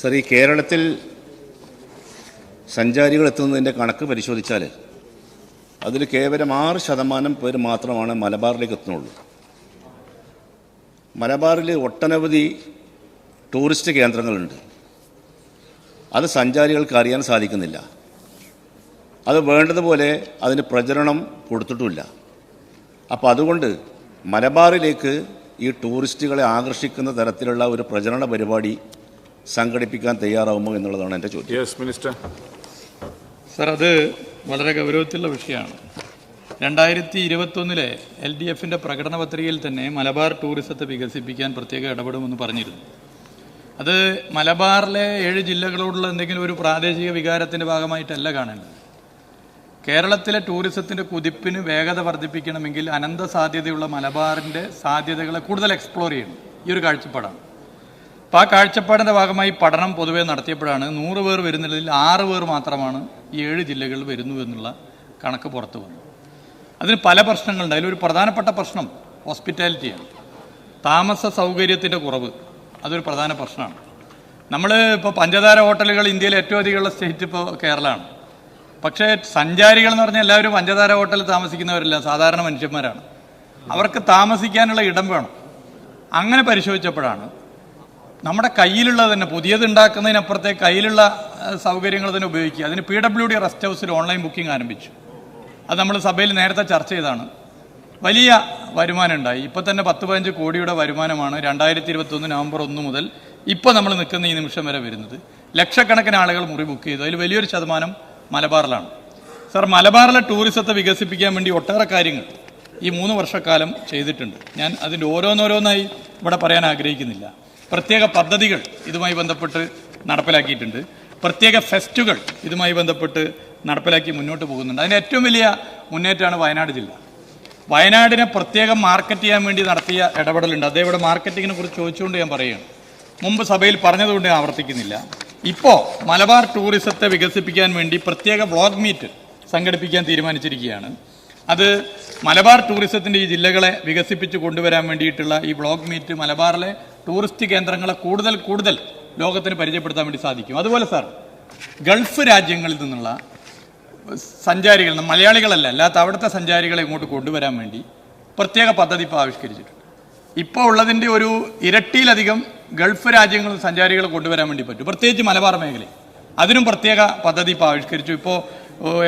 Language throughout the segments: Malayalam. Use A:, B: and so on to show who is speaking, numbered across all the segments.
A: സർ ഈ കേരളത്തിൽ സഞ്ചാരികൾ എത്തുന്നതിന്റെ കണക്ക് പരിശോധിച്ചാൽ അതിൽ കേവലം ആറ് ശതമാനം പേര് മാത്രമാണ് മലബാറിലേക്ക് എത്തുന്നുള്ളൂ. മലബാറിൽ ഒട്ടനവധി ടൂറിസ്റ്റ് കേന്ദ്രങ്ങളുണ്ട്. അത് സഞ്ചാരികൾക്ക് അറിയാൻ സാധിക്കുന്നില്ല. അത് വേണ്ടതുപോലെ അതിന് പ്രചരണം കൊടുത്തിട്ടുമില്ല. അപ്പോൾ അതുകൊണ്ട് മലബാറിലേക്ക് ഈ ടൂറിസ്റ്റുകളെ ആകർഷിക്കുന്ന തരത്തിലുള്ള ഒരു പ്രചരണ പരിപാടി സംഘടിപ്പിക്കാൻ തയ്യാറാവുമോ എന്നുള്ളതാണ് എന്റെ ചോദ്യം.
B: യെസ് മിനിസ്റ്റർ
C: സർ അത് വളരെ ഗൗരവത്തിലുള്ള വിഷയമാണ്. രണ്ടായിരത്തി ഇരുപത്തൊന്നിലെ എൽ ഡി എഫിന്റെ പ്രകടന പത്രികയിൽ തന്നെ മലബാർ ടൂറിസത്തെ വികസിപ്പിക്കാൻ പ്രത്യേക ഇടപെടുമെന്ന് പറഞ്ഞിരുന്നു. അത് മലബാറിലെ ഏഴ് ജില്ലകളോടുള്ള എന്തെങ്കിലും ഒരു പ്രാദേശിക വികാരത്തിന്റെ ഭാഗമായിട്ടല്ല കാണേണ്ടത്. കേരളത്തിലെ ടൂറിസത്തിന്റെ കുതിപ്പിന് വേഗത വർദ്ധിപ്പിക്കണമെങ്കിൽ അനന്ത സാധ്യതയുള്ള മലബാറിന്റെ സാധ്യതകളെ കൂടുതൽ എക്സ്പ്ലോർ ചെയ്യണം. ഈ ഒരു കാഴ്ചപ്പാടാണ്. അപ്പോൾ ആ കാഴ്ചപ്പാടിന്റെ ഭാഗമായി പഠനം പൊതുവേ നടത്തിയപ്പോഴാണ് നൂറ് പേർ വരുന്നതിൽ ആറ് പേർ മാത്രമാണ് ഈ ഏഴ് ജില്ലകളിൽ വരുന്നു എന്നുള്ള കണക്ക് പുറത്തു വന്നു അതിന് പല പ്രശ്നങ്ങളുണ്ട്. അതിലൊരു പ്രധാനപ്പെട്ട പ്രശ്നം ഹോസ്പിറ്റാലിറ്റിയാണ്. താമസ സൗകര്യത്തിന്റെ കുറവ് അതൊരു പ്രധാന പ്രശ്നമാണ്. നമ്മൾ ഇപ്പോൾ പഞ്ചതാര ഹോട്ടലുകൾ ഇന്ത്യയിലെ ഏറ്റവും അധികമുള്ള സ്റ്റേറ്റ് ഇപ്പോൾ കേരളമാണ്. പക്ഷേ സഞ്ചാരികൾ എന്ന് പറഞ്ഞാൽ എല്ലാവരും പഞ്ചതാര ഹോട്ടലിൽ താമസിക്കുന്നവരല്ല സാധാരണ മനുഷ്യന്മാരാണ്. അവർക്ക് താമസിക്കാനുള്ള ഇടം വേണം. അങ്ങനെ പരിശോധിച്ചപ്പോഴാണ് നമ്മുടെ കയ്യിലുള്ളത് തന്നെ പുതിയത് ഉണ്ടാക്കുന്നതിനപ്പുറത്തെ കയ്യിലുള്ള സൗകര്യങ്ങൾ തന്നെ ഉപയോഗിക്കുക. അതിന് പി ഡബ്ല്യു ഡി റെസ്റ്റ് ഹൗസിൽ ഓൺലൈൻ ബുക്കിംഗ് ആരംഭിച്ചു. അത് നമ്മൾ സഭയിൽ നേരത്തെ ചർച്ച ചെയ്താണ് വലിയ വരുമാനം ഉണ്ടായി. ഇപ്പോൾ തന്നെ പത്ത് പതിനഞ്ച് കോടിയുടെ വരുമാനമാണ് രണ്ടായിരത്തി ഇരുപത്തൊന്ന് നവംബർ ഒന്ന് മുതൽ ഇപ്പോൾ നമ്മൾ നിൽക്കുന്ന ഈ നിമിഷം വരെ വരുന്നത്. ലക്ഷക്കണക്കിന് ആളുകൾ മുറി ബുക്ക് ചെയ്തു. അതിൽ വലിയൊരു ശതമാനം മലബാറിലാണ്. സർ മലബാറിലെ ടൂറിസത്തെ വികസിപ്പിക്കാൻ വേണ്ടി ഒട്ടേറെ കാര്യങ്ങൾ ഈ മൂന്ന് വർഷക്കാലം ചെയ്തിട്ടുണ്ട്. ഞാൻ അതിന്റെ ഓരോന്നോരോന്നായി ഇവിടെ പറയാൻ ആഗ്രഹിക്കുന്നില്ല. പ്രത്യേക പദ്ധതികൾ ഇതുമായി ബന്ധപ്പെട്ട് നടപ്പിലാക്കിയിട്ടുണ്ട്. പ്രത്യേക ഫെസ്റ്റുകൾ ഇതുമായി ബന്ധപ്പെട്ട് നടപ്പിലാക്കി മുന്നോട്ട് പോകുന്നുണ്ട്. അതിന് ഏറ്റവും വലിയ മുന്നേറ്റമാണ് വയനാട് ജില്ല. വയനാടിനെ പ്രത്യേകം മാർക്കറ്റ് ചെയ്യാൻ വേണ്ടി നടത്തിയ ഇടപെടലുണ്ട്. അതേ ഇവിടെ മാർക്കറ്റിങ്ങിനെ കുറിച്ച് ചോദിച്ചുകൊണ്ട് ഞാൻ പറയുകയാണ്. മുമ്പ് സഭയിൽ പറഞ്ഞതുകൊണ്ട് ഞാൻ ആവർത്തിക്കുന്നില്ല. ഇപ്പോൾ മലബാർ ടൂറിസത്തെ വികസിപ്പിക്കാൻ വേണ്ടി പ്രത്യേക വ്ളോഗ് മീറ്റ് സംഘടിപ്പിക്കാൻ തീരുമാനിച്ചിരിക്കുകയാണ്. അത് മലബാർ ടൂറിസത്തിന്റെ ഈ ജില്ലകളെ വികസിപ്പിച്ച് കൊണ്ടുവരാൻ വേണ്ടിയിട്ടുള്ള ഈ വ്ളോഗ് മീറ്റ് മലബാറിലെ ടൂറിസ്റ്റ് കേന്ദ്രങ്ങളെ കൂടുതൽ കൂടുതൽ ലോകത്തിന് പരിചയപ്പെടുത്താൻ വേണ്ടി സാധിക്കും. അതുപോലെ സാർ ഗൾഫ് രാജ്യങ്ങളിൽ നിന്നുള്ള സഞ്ചാരികൾ മലയാളികളല്ല അല്ലാത്ത അവിടുത്തെ സഞ്ചാരികളെ ഇങ്ങോട്ട് കൊണ്ടുവരാൻ വേണ്ടി പ്രത്യേക പദ്ധതി ഇപ്പോൾ ആവിഷ്കരിച്ചിട്ടുണ്ട്. ഇപ്പോൾ ഉള്ളതിന്റെ ഒരു ഇരട്ടിയിലധികം ഗൾഫ് രാജ്യങ്ങളിൽ സഞ്ചാരികളെ കൊണ്ടുവരാൻ വേണ്ടി പറ്റും. പ്രത്യേകിച്ച് മലബാർ മേഖലയിൽ. അതിനും പ്രത്യേക പദ്ധതി ഇപ്പോൾ ആവിഷ്കരിച്ചു. ഇപ്പോൾ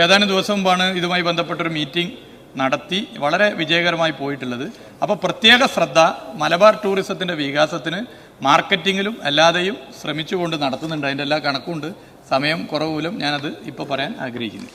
C: ഏതാനും ദിവസം മുമ്പാണ് ഇതുമായി ബന്ധപ്പെട്ടൊരു മീറ്റിംഗ് നടത്തി വളരെ വിജയകരമായി പോയിട്ടുള്ളത്. അപ്പോൾ പ്രത്യേക ശ്രദ്ധ മലബാർ ടൂറിസത്തിന്റെ വികാസത്തിന് മാർക്കറ്റിങ്ങിലും അല്ലാതെയും ശ്രമിച്ചുകൊണ്ട് നടത്തുന്നുണ്ട്. അതിന്റെ എല്ലാ കണക്കുമുണ്ട്. സമയം കുറവ് മൂലം ഞാനത് ഇപ്പോൾ പറയാൻ ആഗ്രഹിക്കുന്നു.